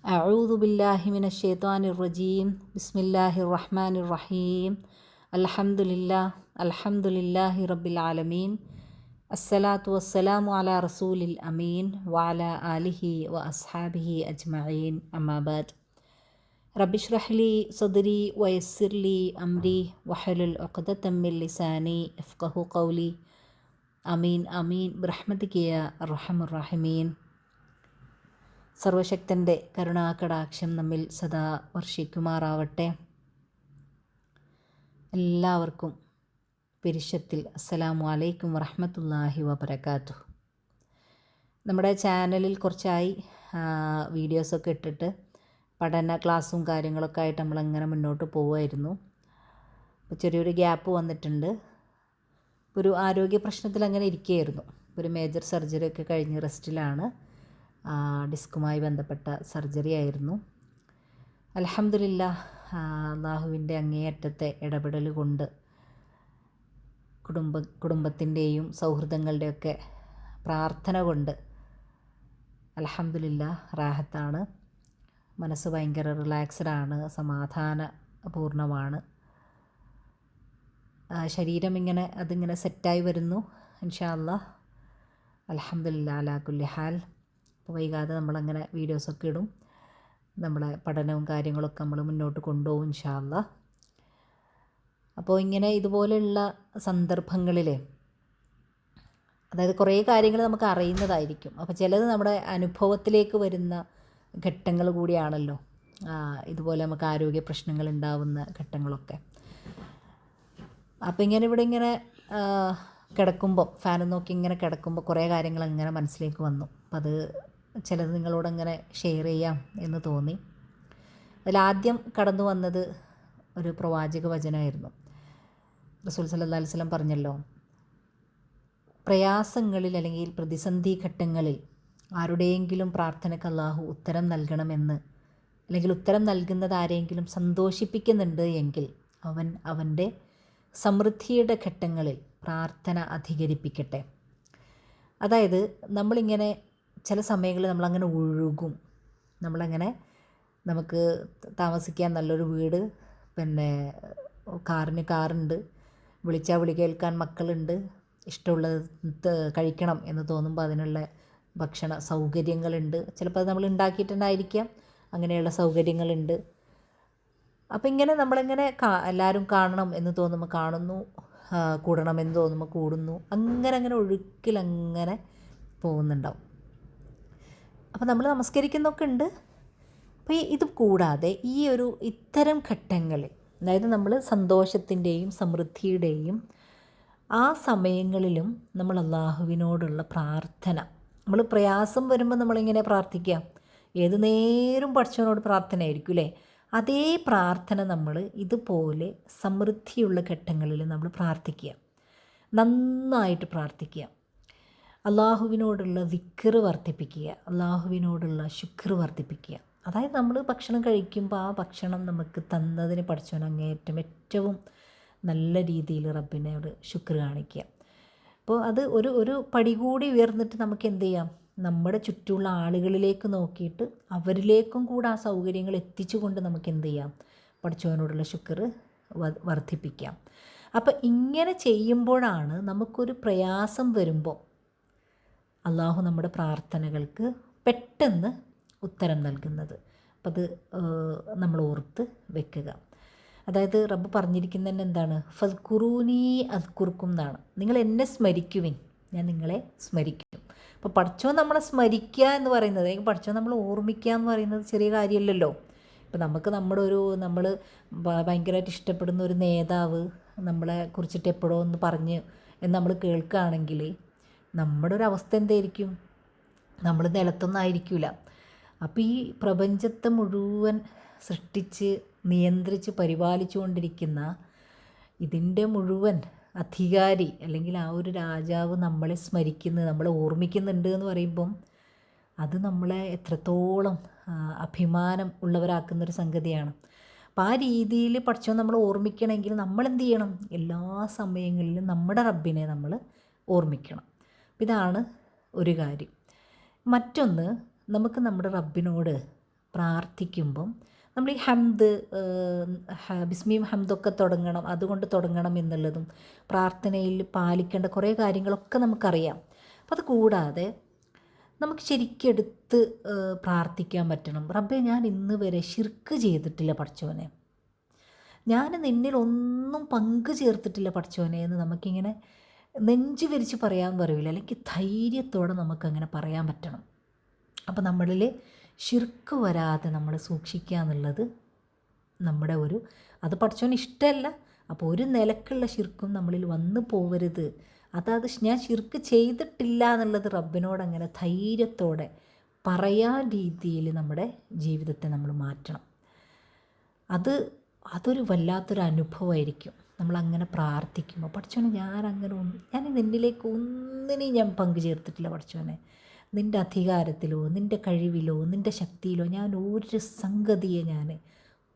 أعوذ بالله من الشيطان الرجيم. بسم الله الرحمن الرحيم. الحمد لله الحمد لله رب العالمين. الصلاة والسلام على رسول الأمين وعلى آله وأصحابه أجمعين. أما بعد رب اشرح لي صدري ويسر لي أمري وحلل عقدة من لساني يفقه قولي. أمين أمين. برحمتك يا أرحم الراحمين. സർവശക്തന്റെ കരുണാകടാക്ഷം നമ്മിൽ സദാ വർഷിക്കുമാറാവട്ടെ. എല്ലാവർക്കും പിരിശത്തിൽ അസ്സലാമു അലൈക്കും വറഹമത്തല്ലാഹി വബർക്കാത്തു നമ്മുടെ ചാനലിൽ കുറച്ചായി വീഡിയോസൊക്കെ ഇട്ടിട്ട് പഠന ക്ലാസ്സും കാര്യങ്ങളൊക്കെ ആയിട്ട് നമ്മളങ്ങനെ മുന്നോട്ട് പോവുമായിരുന്നു. ചെറിയൊരു ഗ്യാപ്പ് വന്നിട്ടുണ്ട്. ഒരു ആരോഗ്യ പ്രശ്നത്തിൽ അങ്ങനെ ഇരിക്കുകയായിരുന്നു. ഒരു മേജർ സർജറി ഒക്കെ കഴിഞ്ഞ് റെസ്റ്റിലാണ്. ഡിസ്കുമായി ബന്ധപ്പെട്ട സർജറി ആയിരുന്നു. അലഹമില്ല അള്ളാഹുവിന്റെ അങ്ങേയറ്റത്തെ ഇടപെടൽ കൊണ്ട് കുടുംബ കുടുംബത്തിന്റെയും സൗഹൃദങ്ങളുടെയൊക്കെ പ്രാർത്ഥന കൊണ്ട് അലഹമില്ല റാഹത്താണ്. മനസ്സ് ഭയങ്കര റിലാക്സ്ഡാണ് സമാധാനപൂർണമാണ് ശരീരം ഇങ്ങനെ അതിങ്ങനെ സെറ്റായി വരുന്നു ഇൻഷാ അല്ലാ അലഹമില്ല അലാക്കുല്ലി ഹാൽ. അപ്പോൾ വൈകാതെ നമ്മളങ്ങനെ വീഡിയോസൊക്കെ ഇടും. നമ്മളെ പഠനവും കാര്യങ്ങളൊക്കെ നമ്മൾ മുന്നോട്ട് കൊണ്ടുപോകും ഇൻഷാല്ല അപ്പോൾ ഇങ്ങനെ ഇതുപോലെയുള്ള സന്ദർഭങ്ങളിൽ അതായത് കുറേ കാര്യങ്ങൾ നമുക്ക് അറിയുന്നതായിരിക്കും. അപ്പോൾ ചിലത് നമ്മുടെ അനുഭവത്തിലേക്ക് വരുന്ന ഘട്ടങ്ങൾ കൂടിയാണല്ലോ. ഇതുപോലെ നമുക്ക് ആരോഗ്യ പ്രശ്നങ്ങൾ ഉണ്ടാവുന്ന ഘട്ടങ്ങളൊക്കെ. അപ്പോൾ ഇങ്ങനെ ഇവിടെ ഇങ്ങനെ കിടക്കുമ്പോൾ ഫാനും നോക്കി ഇങ്ങനെ കിടക്കുമ്പോൾ കുറേ കാര്യങ്ങൾ അങ്ങനെ മനസ്സിലേക്ക് വന്നു. അപ്പം അത് ചിലത് നിങ്ങളോടങ്ങനെ ഷെയർ ചെയ്യാം എന്ന് തോന്നി. അതിലാദ്യം കടന്നു വന്നത് ഒരു പ്രവാചക വചനമായിരുന്നു റസൂൽ സല്ലാ അലിസ്ലം പറഞ്ഞല്ലോ പ്രയാസങ്ങളിൽ അല്ലെങ്കിൽ പ്രതിസന്ധി ഘട്ടങ്ങളിൽ ആരുടെയെങ്കിലും പ്രാർത്ഥനയ്ക്ക് അള്ളാഹു ഉത്തരം നൽകണമെന്ന് അല്ലെങ്കിൽ ഉത്തരം നൽകുന്നത് ആരെങ്കിലും സന്തോഷിപ്പിക്കുന്നുണ്ട് എങ്കിൽ അവൻ അവന്റെ സമൃദ്ധിയുടെ ഘട്ടങ്ങളിൽ പ്രാർത്ഥന അധികരിപ്പിക്കട്ടെ. അതായത് നമ്മളിങ്ങനെ ചില സമയങ്ങളിൽ നമ്മളങ്ങനെ ഒഴുകും. നമ്മളങ്ങനെ നമുക്ക് താമസിക്കാൻ നല്ലൊരു വീട് പിന്നെ കാറിന് കാറുണ്ട്. വിളിച്ചാൽ വിളി കേൾക്കാൻ മക്കളുണ്ട്. ഇഷ്ടമുള്ളത് കഴിക്കണം എന്ന് തോന്നുമ്പോൾ അതിനുള്ള ഭക്ഷണ സൗകര്യങ്ങളുണ്ട്. ചിലപ്പോൾ അത് നമ്മൾ ഉണ്ടാക്കിയിട്ടുണ്ടായിരിക്കാം. അങ്ങനെയുള്ള സൗകര്യങ്ങളുണ്ട്. അപ്പോൾ ഇങ്ങനെ നമ്മളിങ്ങനെ കാ എല്ലാവരും കാണണം എന്ന് തോന്നുമ്പോൾ കാണുന്നു കൂടണമെന്ന് തോന്നുമ്പോൾ കൂടുന്നു. അങ്ങനെ അങ്ങനെ ഒഴുക്കിലങ്ങനെ പോകുന്നുണ്ടാവും. അപ്പോൾ നമ്മൾ നമസ്കരിക്കുന്നൊക്കെ ഉണ്ട്. അപ്പോൾ ഇത് കൂടാതെ ഈ ഒരു ഇത്തരം ഘട്ടങ്ങളിൽ അതായത് നമ്മൾ സന്തോഷത്തിന്റെയും സമൃദ്ധിയുടെയും ആ സമയങ്ങളിലും നമ്മൾ അള്ളാഹുവിനോടുള്ള പ്രാർത്ഥന നമ്മൾ പ്രയാസം വരുമ്പോൾ നമ്മളിങ്ങനെ പ്രാർത്ഥിക്കുക ഏത് നേരം പഠിച്ചവനോട് പ്രാർത്ഥനയായിരിക്കും അല്ലേ അതേ പ്രാർത്ഥന നമ്മൾ ഇതുപോലെ സമൃദ്ധിയുള്ള ഘട്ടങ്ങളിൽ നമ്മൾ പ്രാർത്ഥിക്കുക നന്നായിട്ട് പ്രാർത്ഥിക്കുക അള്ളാഹുവിനോടുള്ള വിക്കറ് വർദ്ധിപ്പിക്കുക അള്ളാഹുവിനോടുള്ള ശുക്ർ വർദ്ധിപ്പിക്കുക. അതായത് നമ്മൾ ഭക്ഷണം കഴിക്കുമ്പോൾ ആ ഭക്ഷണം നമുക്ക് തന്നതിന് പഠിച്ചവൻ അങ്ങേറ്റം ഏറ്റവും നല്ല രീതിയിൽ റബ്ബിനോട് ശുക്ർ കാണിക്കുക. അപ്പോൾ അത് ഒരു ഒരു പടി കൂടി ഉയർന്നിട്ട് നമുക്ക് എന്ത് ചെയ്യാം? നമ്മുടെ ചുറ്റുമുള്ള ആളുകളിലേക്ക് നോക്കിയിട്ട് അവരിലേക്കും കൂടെ ആ സൗകര്യങ്ങൾ എത്തിച്ചുകൊണ്ട് നമുക്ക് എന്ത് ചെയ്യാം? പഠിച്ചവനോടുള്ള ശുക്ർ വർദ്ധിപ്പിക്കാം. അപ്പം ഇങ്ങനെ ചെയ്യുമ്പോഴാണ് നമുക്കൊരു പ്രയാസം വരുമ്പോൾ അള്ളാഹു നമ്മുടെ പ്രാർത്ഥനകൾക്ക് പെട്ടെന്ന് ഉത്തരം നൽകുന്നത്. അപ്പം അത് നമ്മൾ ഓർത്ത് വെക്കുക. അതായത് റബ്ബ് പറഞ്ഞിരിക്കുന്നത് എന്താണ്? ഫസ്കുറൂനി അസ്കുർക്കും എന്നാണ്. നിങ്ങൾ എന്നെ സ്മരിക്കുവിൻ. ഞാൻ നിങ്ങളെ സ്മരിക്കും. അപ്പോൾ പഠിച്ചോ നമ്മളെ സ്മരിക്കുക എന്ന് പറയുന്നത്? അല്ലെങ്കിൽ പഠിച്ചോ നമ്മൾ ഓർമ്മിക്കുക എന്ന് പറയുന്നത് ചെറിയ കാര്യമല്ലല്ലോ ഇപ്പം നമുക്ക് നമ്മുടെ ഒരു നമ്മൾ ഭയങ്കരമായിട്ട് ഇഷ്ടപ്പെടുന്ന ഒരു നേതാവ് നമ്മളെ കുറിച്ചിട്ട് എപ്പോഴോ ഒന്ന് പറഞ്ഞ് എന്ന് നമ്മൾ കേൾക്കുകയാണെങ്കിൽ നമ്മുടെ ഒരു അവസ്ഥ എന്തായിരിക്കും നമ്മൾ നിലത്തൊന്നായിരിക്കില്ല അപ്പോൾ ഈ പ്രപഞ്ചത്തെ മുഴുവൻ സൃഷ്ടിച്ച് നിയന്ത്രിച്ച് പരിപാലിച്ചുകൊണ്ടിരിക്കുന്ന ഇതിന്റെ മുഴുവൻ അധികാരി അല്ലെങ്കിൽ ആ ഒരു രാജാവ് നമ്മളെ സ്മരിക്കുന്നത് നമ്മളെ ഓർമ്മിക്കുന്നുണ്ട് എന്ന് പറയുമ്പം അത് നമ്മളെ എത്രത്തോളം അഭിമാനം ഉള്ളവരാക്കുന്നൊരു സംഗതിയാണ്. അപ്പം ആ രീതിയിൽ പഠിച്ചോ നമ്മൾ ഓർമ്മിക്കണമെങ്കിൽ നമ്മൾ എന്ത് ചെയ്യണം? എല്ലാ സമയങ്ങളിലും നമ്മുടെ റബ്ബിനെ നമ്മൾ ഓർമ്മിക്കണം. ഇതാണ് ഒരു കാര്യം. മറ്റൊന്ന് നമുക്ക് നമ്മുടെ റബ്ബിനോട് പ്രാർത്ഥിക്കുമ്പം നമ്മൾ ഈ ഹംദ് ബിസ്മിയും ഹംദൊക്കെ തുടങ്ങണം അതുകൊണ്ട് തുടങ്ങണം എന്നുള്ളതും പ്രാർത്ഥനയിൽ പാലിക്കേണ്ട കുറേ കാര്യങ്ങളൊക്കെ നമുക്കറിയാം. അപ്പോൾ അത് കൂടാതെ നമുക്ക് ശരിക്കെടുത്ത് പ്രാർത്ഥിക്കാൻ പറ്റണം. റബ്ബെ ഞാൻ ഇന്ന് വരെ ഷിർക്ക് ചെയ്തിട്ടില്ല പഠിച്ചോനെ ഞാൻ നിന്നിൽ ഒന്നും പങ്കു ചേർത്തിട്ടില്ല പഠിച്ചോനെ എന്ന് നമുക്കിങ്ങനെ നെഞ്ചു വിരിച്ച് പറയാമെന്ന് പറയില്ല അല്ലെങ്കിൽ ധൈര്യത്തോടെ നമുക്കങ്ങനെ പറയാൻ പറ്റണം. അപ്പോൾ നമ്മളിൽ ശിർക്ക് വരാതെ നമ്മൾ സൂക്ഷിക്കുക എന്നുള്ളത് നമ്മുടെ ഒരു അത് പഠിച്ചോന് ഇഷ്ടമല്ല. അപ്പോൾ ഒരു നിലക്കുള്ള ശിർക്കും നമ്മളിൽ വന്നു പോവരുത്. അതാത് ഞാൻ ശിർക്ക് ചെയ്തിട്ടില്ല എന്നുള്ളത് റബ്ബിനോട് അങ്ങനെ ധൈര്യത്തോടെ പറയാൻ രീതിയിൽ നമ്മുടെ ജീവിതത്തെ നമ്മൾ മാറ്റണം. അത് അതൊരു വല്ലാത്തൊരു അനുഭവമായിരിക്കും. നമ്മളങ്ങനെ പ്രാർത്ഥിക്കുമ്പോൾ പഠിച്ചോനെ ഞാൻ അങ്ങനെ ഒന്ന് ഞാൻ നിന്നിലേക്ക് ഒന്നിനെയും ഞാൻ പങ്കുചേർത്തിട്ടില്ല പഠിച്ചോനെ നിന്റെ അധികാരത്തിലോ നിന്റെ കഴിവിലോ നിന്റെ ശക്തിയിലോ ഞാൻ ഒരു സംഗതിയെ ഞാൻ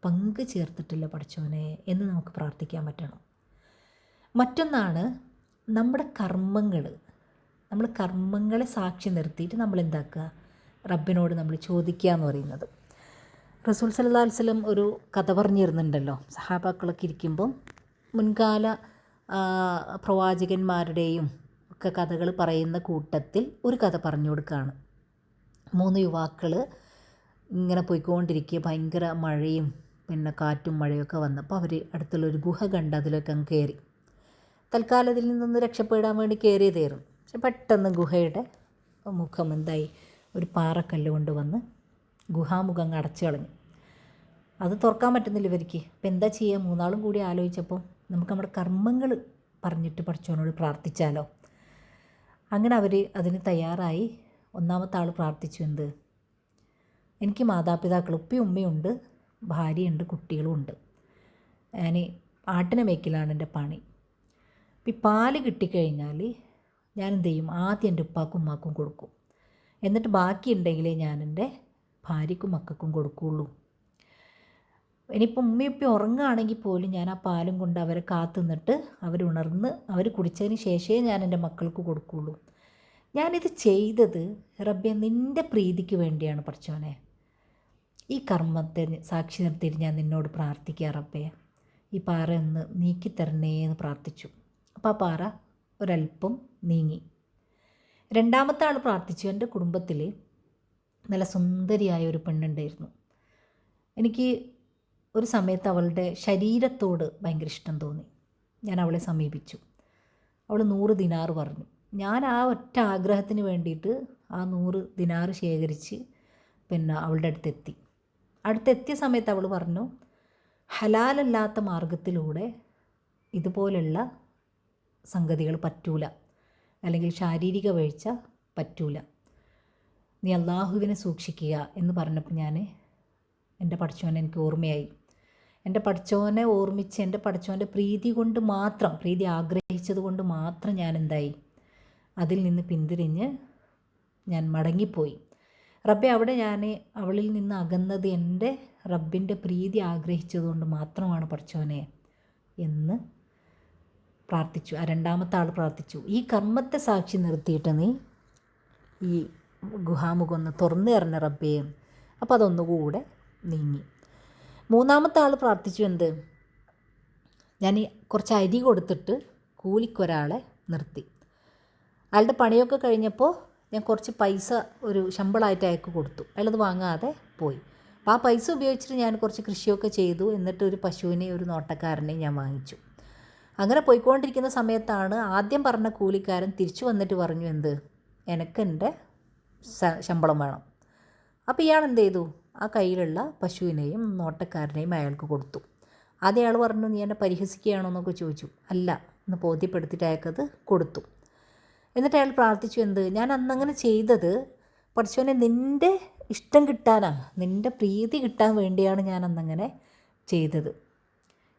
പങ്കു ചേർത്തിട്ടില്ല പഠിച്ചോനെ എന്ന് നമുക്ക് പ്രാർത്ഥിക്കാൻ പറ്റണം. മറ്റൊന്നാണ് നമ്മുടെ കർമ്മങ്ങൾ നമ്മൾ കർമ്മങ്ങളെ സാക്ഷി നിർത്തിയിട്ട് നമ്മൾ എന്താക്കുക റബ്ബിനോട് നമ്മൾ ചോദിക്കുക എന്ന് പറയുന്നത്. റസൂൽ സല്ലാ വസ്ലം ഒരു കഥ പറഞ്ഞിരുന്നുണ്ടല്ലോ. സഹാബാക്കളൊക്കെ ഇരിക്കുമ്പം മുൻകാല പ്രവാചകന്മാരുടെയും ഒക്കെ കഥകൾ പറയുന്ന കൂട്ടത്തിൽ ഒരു കഥ പറഞ്ഞു കൊടുക്കുകയാണ് മൂന്ന് യുവാക്കൾ ഇങ്ങനെ പോയിക്കൊണ്ടിരിക്കുക ഭയങ്കര മഴയും പിന്നെ കാറ്റും മഴയൊക്കെ വന്നപ്പോൾ അവർ അടുത്തുള്ളൊരു ഗുഹ കണ്ട് അതിലൊക്കെ അങ്ങ് കയറി തൽക്കാലം അതിൽ നിന്നൊന്ന് രക്ഷപ്പെടാൻ വേണ്ടി കയറിയതായിരുന്നു പക്ഷെ പെട്ടെന്ന് ഗുഹയുടെ മുഖം എന്തായി? ഒരു പാറക്കല്ല് കൊണ്ട് വന്ന് ഗുഹാമുഖം അടച്ചു കളഞ്ഞു. അത് തുറക്കാൻ പറ്റുന്നില്ല ഇവർക്ക്. ഇപ്പം എന്താ ചെയ്യുക മൂന്നാളും കൂടി ആലോചിച്ചപ്പോൾ നമുക്ക് നമ്മുടെ കർമ്മങ്ങൾ പറഞ്ഞിട്ട് പഠിച്ചവനോട് പ്രാർത്ഥിച്ചാലോ? അങ്ങനെ അവർ അതിന് തയ്യാറായി ഒന്നാമത്തെ ആൾ പ്രാർത്ഥിച്ചു എന്ത്? എനിക്ക് മാതാപിതാക്കൾ ഉപ്പയും ഉമ്മയുണ്ട് ഭാര്യയുണ്ട് കുട്ടികളുമുണ്ട് ഞാൻ ആട്ടിനെ മേക്കിലാണ് എന്റെ പണി. അപ്പം ഈ പാൽ കിട്ടിക്കഴിഞ്ഞാൽ ഞാൻ എന്ത് ചെയ്യും? ആദ്യം എന്റെ ഉപ്പാക്കും ഉമ്മാക്കും കൊടുക്കും. എന്നിട്ട് ബാക്കി ഉണ്ടെങ്കിലേ ഞാൻ എന്റെ ഭാര്യക്കും മക്കൾക്കും കൊടുക്കുകയുള്ളൂ. ഇനിയിപ്പോൾ ഉമ്മയുപ്പി ഉറങ്ങുകയാണെങ്കിൽ പോലും ഞാൻ ആ പാലും കൊണ്ട് അവരെ കാത്തു നിന്നിട്ട് അവരുണർന്ന് അവർ കുടിച്ചതിന് ശേഷമേ ഞാൻ എന്റെ മക്കൾക്ക് കൊടുക്കുകയുള്ളൂ. ഞാനിത് ചെയ്തത് റബ്ബെ നിന്റെ പ്രീതിക്ക് വേണ്ടിയാണ് പഠിച്ചോനെ ഈ കർമ്മത്തെ സാക്ഷി നിർത്തിയിട്ട് ഞാൻ നിന്നോട് പ്രാർത്ഥിക്കുക റബ്ബെ. ഈ പാറ ഒന്ന് നീക്കിത്തരണേ എന്ന് പ്രാർത്ഥിച്ചു. അപ്പോൾ ആ പാറ ഒരല്പം നീങ്ങി. രണ്ടാമത്തെ ആൾ പ്രാർത്ഥിച്ചു. എന്റെ കുടുംബത്തിൽ നല്ല സുന്ദരിയായ ഒരു പെണ്ണുണ്ടായിരുന്നു. എനിക്ക് ഒരു സമയത്ത് അവളുടെ ശരീരത്തോട് ഭയങ്കര ഇഷ്ടം തോന്നി. ഞാൻ അവളെ സമീപിച്ചു. അവൾ നൂറ് ദിനാറ് പറഞ്ഞു. ഞാൻ ആ ഒറ്റ ആഗ്രഹത്തിന് വേണ്ടിയിട്ട് ആ നൂറ് ദിനാറ് ശേഖരിച്ച് പിന്നെ അവളുടെ അടുത്തെത്തി. അടുത്തെത്തിയ സമയത്ത് അവൾ പറഞ്ഞു ഹലാലല്ലാത്ത മാർഗത്തിലൂടെ ഇതുപോലുള്ള സംഗതികൾ പറ്റൂല. അല്ലെങ്കിൽ ശാരീരിക വീഴ്ച പറ്റൂല. നീ അള്ളാഹുവിനെ സൂക്ഷിക്കുക എന്ന് പറഞ്ഞപ്പോൾ ഞാൻ എന്റെ പഠിച്ചവൻ എനിക്ക് ഓർമ്മയായി. എന്റെ പഠിച്ചവനെ ഓർമ്മിച്ച് എന്റെ പഠിച്ചോന്റെ പ്രീതി കൊണ്ട് മാത്രം പ്രീതി ആഗ്രഹിച്ചത് കൊണ്ട് മാത്രം ഞാൻ എന്തായി അതിൽ നിന്ന് പിന്തിരിഞ്ഞ് ഞാൻ മടങ്ങിപ്പോയി. റബ്ബെ അവിടെ ഞാൻ അവളിൽ നിന്ന് അകന്നത് എന്റെ റബ്ബിന്റെ പ്രീതി ആഗ്രഹിച്ചതുകൊണ്ട് മാത്രമാണ് പഠിച്ചവനെ എന്ന് പ്രാർത്ഥിച്ചു. ആ രണ്ടാമത്തെ ആൾ പ്രാർത്ഥിച്ചു. ഈ കർമ്മത്തെ സാക്ഷി നിർത്തിയിട്ട് നീ ഈ ഗുഹാമുഖം ഒന്ന് തുറന്നു തരണ റബ്ബേ. അപ്പോൾ അതൊന്നുകൂടെ നീങ്ങി. മൂന്നാമത്തെ ആൾ പ്രാർത്ഥിച്ചു എന്ത്? ഞാൻ കുറച്ച് അരി കൊടുത്തിട്ട് കൂലിക്കൊരാളെ നിർത്തി. അയാളുടെ പണിയൊക്കെ കഴിഞ്ഞപ്പോൾ ഞാൻ കുറച്ച് പൈസ ഒരു ശമ്പളമായിട്ട് അയാൾക്ക് കൊടുത്തു. അയാളത് വാങ്ങാതെ പോയി. അപ്പോൾ ആ പൈസ ഉപയോഗിച്ചിട്ട് ഞാൻ കുറച്ച് കൃഷിയൊക്കെ ചെയ്തു. എന്നിട്ട് ഒരു പശുവിനെ ഒരു നോട്ടക്കാരനെ ഞാൻ വാങ്ങിച്ചു. അങ്ങനെ പോയിക്കൊണ്ടിരിക്കുന്ന സമയത്താണ് ആദ്യം പറഞ്ഞ കൂലിക്കാരൻ തിരിച്ചു വന്നിട്ട് പറഞ്ഞു എന്ത്? എനിക്കെന്റെ ശമ്പളം വേണം. അപ്പോൾ ഇയാൾ എന്ത് ചെയ്തു? ആ കയ്യിലുള്ള പശുവിനെയും നോട്ടക്കാരനെയും അയാൾക്ക് കൊടുത്തു. ആദ്യം അയാൾ പറഞ്ഞു നീ എന്നെ പരിഹസിക്കുകയാണോ? എന്നൊക്കെ ചോദിച്ചു. അല്ല എന്ന് ബോധ്യപ്പെടുത്തിയിട്ട് അയാൾക്കത് കൊടുത്തു. എന്നിട്ട് അയാൾ പ്രാർത്ഥിച്ചു എന്ത്? ഞാൻ അന്നങ്ങനെ ചെയ്തത് പഠിച്ചവനെ നിന്റെ ഇഷ്ടം കിട്ടാനാണ്. നിന്റെ പ്രീതി കിട്ടാൻ വേണ്ടിയാണ് ഞാൻ അന്നങ്ങനെ ചെയ്തത്.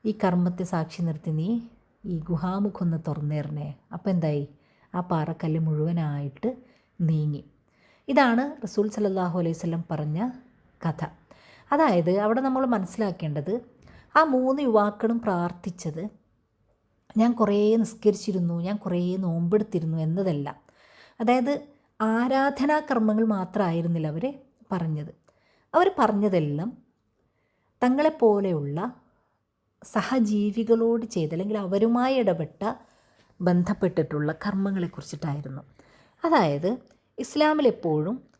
ഈ കർമ്മത്തെ സാക്ഷി നിർത്തി നീ ഈ ഗുഹാമുഖൊന്ന് തുറന്നേറിനെ അപ്പം എന്തായി? ആ പാറക്കല്ല് മുഴുവനായിട്ട് നീങ്ങി. ഇതാണ് റസൂൽ സലല്ലാഹു അലൈവല്ലം പറഞ്ഞ കഥ. അതായത് അവിടെ നമ്മൾ മനസ്സിലാക്കേണ്ടത് ആ മൂന്ന് യുവാക്കളും പ്രാർത്ഥിച്ചത് ഞാൻ കുറേ നിസ്കരിച്ചിരുന്നു ഞാൻ കുറേ നോമ്പെടുത്തിരുന്നു എന്നതല്ല. അതായത് ആരാധനാ കർമ്മങ്ങൾ മാത്രമായിരുന്നില്ല അവർ പറഞ്ഞത്. അവർ പറഞ്ഞതെല്ലാം തങ്ങളെപ്പോലെയുള്ള സഹജീവികളോട് ചെയ്ത് അല്ലെങ്കിൽ അവരുമായി ഇടപെട്ട ബന്ധപ്പെട്ടിട്ടുള്ള കർമ്മങ്ങളെക്കുറിച്ചിട്ടായിരുന്നു അതായത് ഇസ്ലാമിലെപ്പോഴും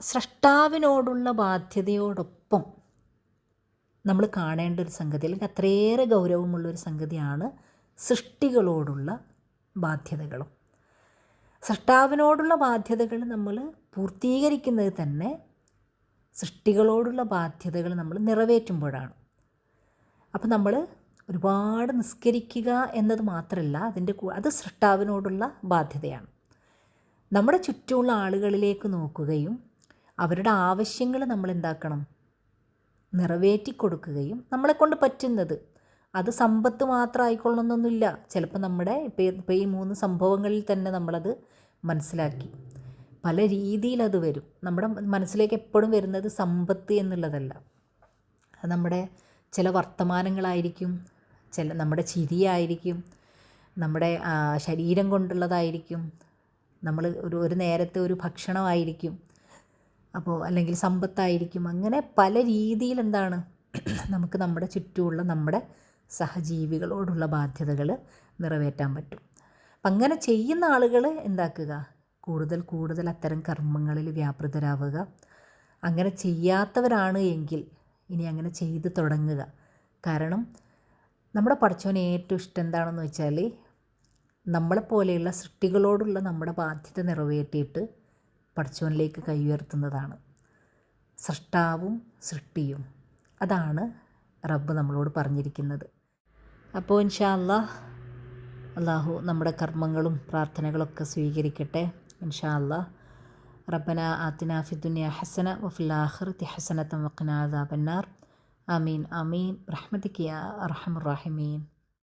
സ്രഷ്ടാവിനോടുള്ള ബാധ്യതയോടൊപ്പം നമ്മൾ കാണേണ്ട ഒരു സംഗതി അല്ലെങ്കിൽ അത്രയേറെ ഗൗരവമുള്ളൊരു സംഗതിയാണ് സൃഷ്ടികളോടുള്ള ബാധ്യതകളും. സൃഷ്ടാവിനോടുള്ള ബാധ്യതകൾ നമ്മൾ പൂർത്തീകരിക്കുന്നത് തന്നെ സൃഷ്ടികളോടുള്ള ബാധ്യതകൾ നമ്മൾ നിറവേറ്റുമ്പോഴാണ്. അപ്പോൾ നമ്മൾ ഒരുപാട് നിസ്കരിക്കുക എന്നത് മാത്രമല്ല അതിന്റെ അത് സൃഷ്ടാവിനോടുള്ള ബാധ്യതയാണ്. നമ്മുടെ ചുറ്റുമുള്ള ആളുകളിലേക്ക് നോക്കുകയും അവരുടെ ആവശ്യങ്ങൾ നമ്മൾ എന്താക്കണം നിറവേറ്റി കൊടുക്കുകയും നമ്മളെ കൊണ്ട് പറ്റുന്നത്. അത് സമ്പത്ത് മാത്രം ആയിക്കൊള്ളണമെന്നൊന്നുമില്ല ചിലപ്പോൾ നമ്മുടെ ഇപ്പം ഇപ്പോൾ ഈ മൂന്ന് സംഭവങ്ങളിൽ തന്നെ നമ്മളത് മനസ്സിലാക്കി. പല രീതിയിൽ അത് വരും. നമ്മുടെ മനസ്സിലേക്ക് എപ്പോഴും വരുന്നത് സമ്പത്ത് എന്നുള്ളതല്ല. അത് നമ്മുടെ ചില വർത്തമാനങ്ങളായിരിക്കും ചില നമ്മുടെ ചിരിയായിരിക്കും നമ്മുടെ ശരീരം കൊണ്ടുള്ളതായിരിക്കും. നമ്മൾ ഒരു ഒരു നേരത്തെ ഒരു ഭക്ഷണമായിരിക്കും. അപ്പോൾ അല്ലെങ്കിൽ സമ്പത്തായിരിക്കും. അങ്ങനെ പല രീതിയിൽ എന്താണ് നമുക്ക് നമ്മുടെ ചുറ്റുമുള്ള നമ്മുടെ സഹജീവികളോടുള്ള ബാധ്യതകൾ നിറവേറ്റാൻ പറ്റും. അപ്പം അങ്ങനെ ചെയ്യുന്ന ആളുകൾ എന്താക്കുക? കൂടുതൽ കൂടുതൽ അത്തരം കർമ്മങ്ങളിൽ വ്യാപൃതരാവുക. അങ്ങനെ ചെയ്യാത്തവരാണ് എങ്കിൽ ഇനി അങ്ങനെ ചെയ്ത് തുടങ്ങുക. കാരണം നമ്മുടെ പഠിച്ചവന് ഏറ്റവും ഇഷ്ടം എന്താണെന്ന് വെച്ചാൽ നമ്മളെപ്പോലെയുള്ള സൃഷ്ടികളോടുള്ള നമ്മുടെ ബാധ്യത നിറവേറ്റിയിട്ട് പഠിച്ചവനിലേക്ക് കൈ ഉയർത്തുന്നതാണ്. സൃഷ്ടാവും സൃഷ്ടിയും. അതാണ് റബ്ബ് നമ്മളോട് പറഞ്ഞിരിക്കുന്നത്. അപ്പോൾ ഇൻഷാ അള്ളാഹ് അള്ളാഹു നമ്മുടെ കർമ്മങ്ങളും പ്രാർത്ഥനകളൊക്കെ സ്വീകരിക്കട്ടെ. ഇൻഷാ അള്ളാഹ് റബ്ബന ആത്തിന ഫി ദുനിയ ഹസന വഫിൽ ആഖിറതി ഹസനത വഖിന അദാബന്നാർ ആമീൻ ആമീൻ. റഹ്മതിക യാ